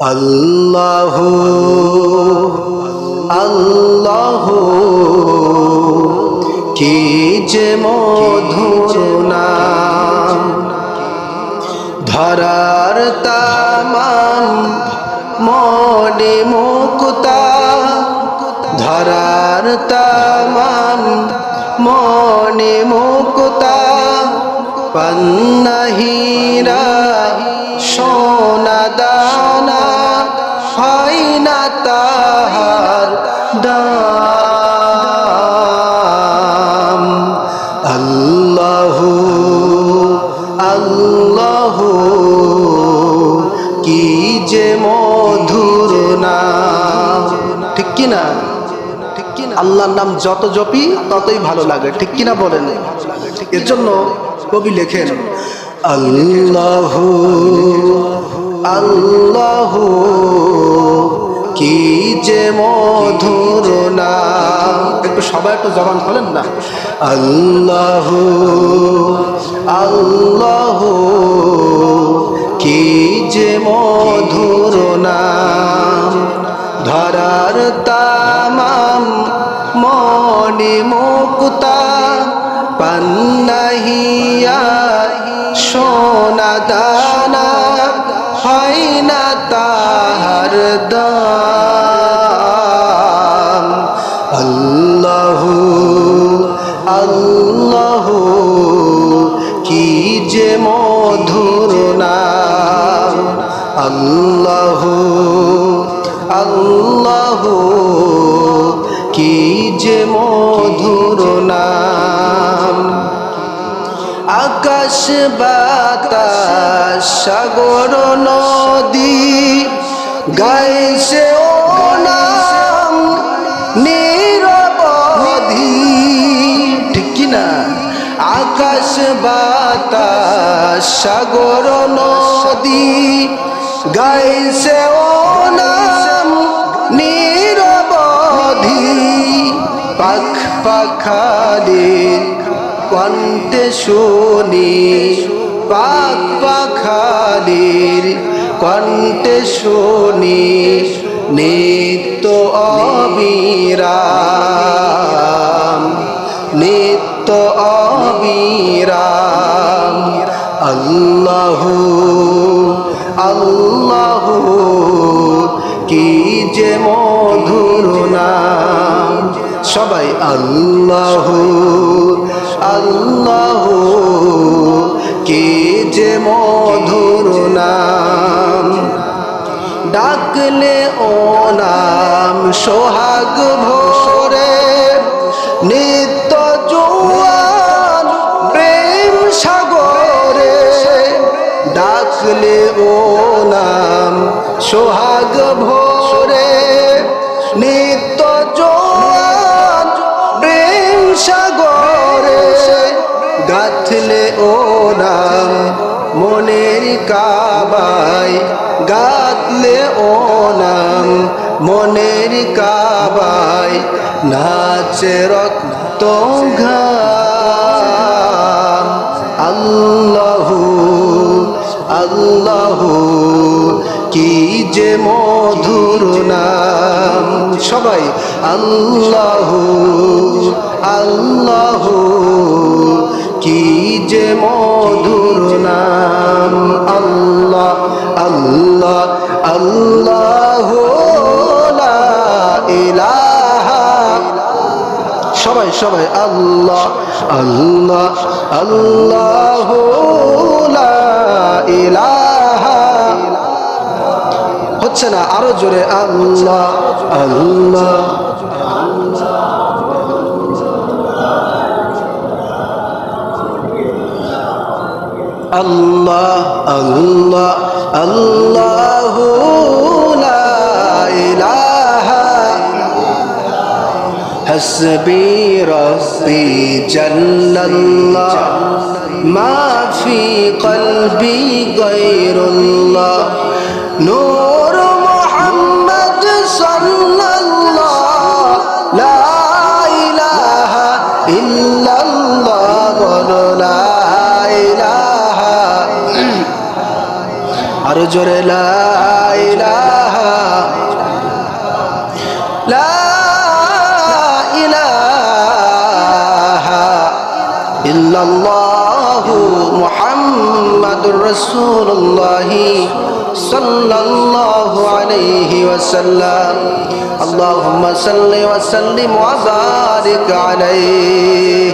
আল্লাহ আল্লাহ। কি যে মধুর ধরার তামাম মনে মুকুতা। ধরার তামাম মনে মুকুতা। পন্নহীরা হয় না তাহার দাম। আল্লাহ আল্লাহ, কি যে মধুর নাম। ঠিক কি না? ঠিক কি না? আল্লাহর নাম যত জপি, ততই ভালো লাগে। ঠিক কি না বলেন? এর জন্য কবি লেখেন, আল্লাহ আল্লাহ কি যে মধুর না। একটু সবাই একটু জবান খোলেন না। আল্লাহ আল্লাহ, কি যে মধুর নাম ধরার তামাম মনে মুক্তা, পান্নাহিয়া সোনা দানা, হয় না তাহার মধুর নাম। আল্লাহ আল্লাহ, কি যে মধুর নাম। আকাশ, বাতাস, সাগর, নদী, গাইছে ও নাম আকাশ বাতাস, সাগর, নদী, গাইছে ও নাম নিরবধি। পাখ পাখালির কণ্ঠে শুনি, পাক পাখালির কণ্ঠে শুনি, নিত্য অবিরাম। আল্লাহ আল্লাহ, কি যে মধুর নাম। সবাই আল্লাহ আল্লাহ, কি যে মধুর নাম। ডাকলে ও নাম সোহাগ ভোরে সোহাগ ভোরে নিত্য জোয়ান প্রেম সাগরে গাথলে ও নাম মনের কাবাই গাতলে ও নাম মনের কাবাই নাচে রক্ত আল্লাহ আল্লাহ, কি যে মধুর নাম। সবাই, আল্লাহ আল্লাহ, কি যে মধুর নাম। আল্লাহ আল্লাহ আল্লাহ সবাই সবাই, আল্লাহ আল্লাহ আল্লাহ, লা হচ্ছে না আরো জোরে আল্লাহ আল্লাহ আল্লাহ আল্লাহ আল্লাহ লা ইলাহা حسبي ربي جل الله ما في قلبي غير الله বলো লাইলাহা আরও জোরে লাইলাহা লাইলাহা ইল্লাল্লাহু। মুহাম্মাদুর রাসূলুল্লাহ সাল্লাল্লাহু আলাইহি ওয়াসাল্লাম। اللهم صل وسلم وبارك عليه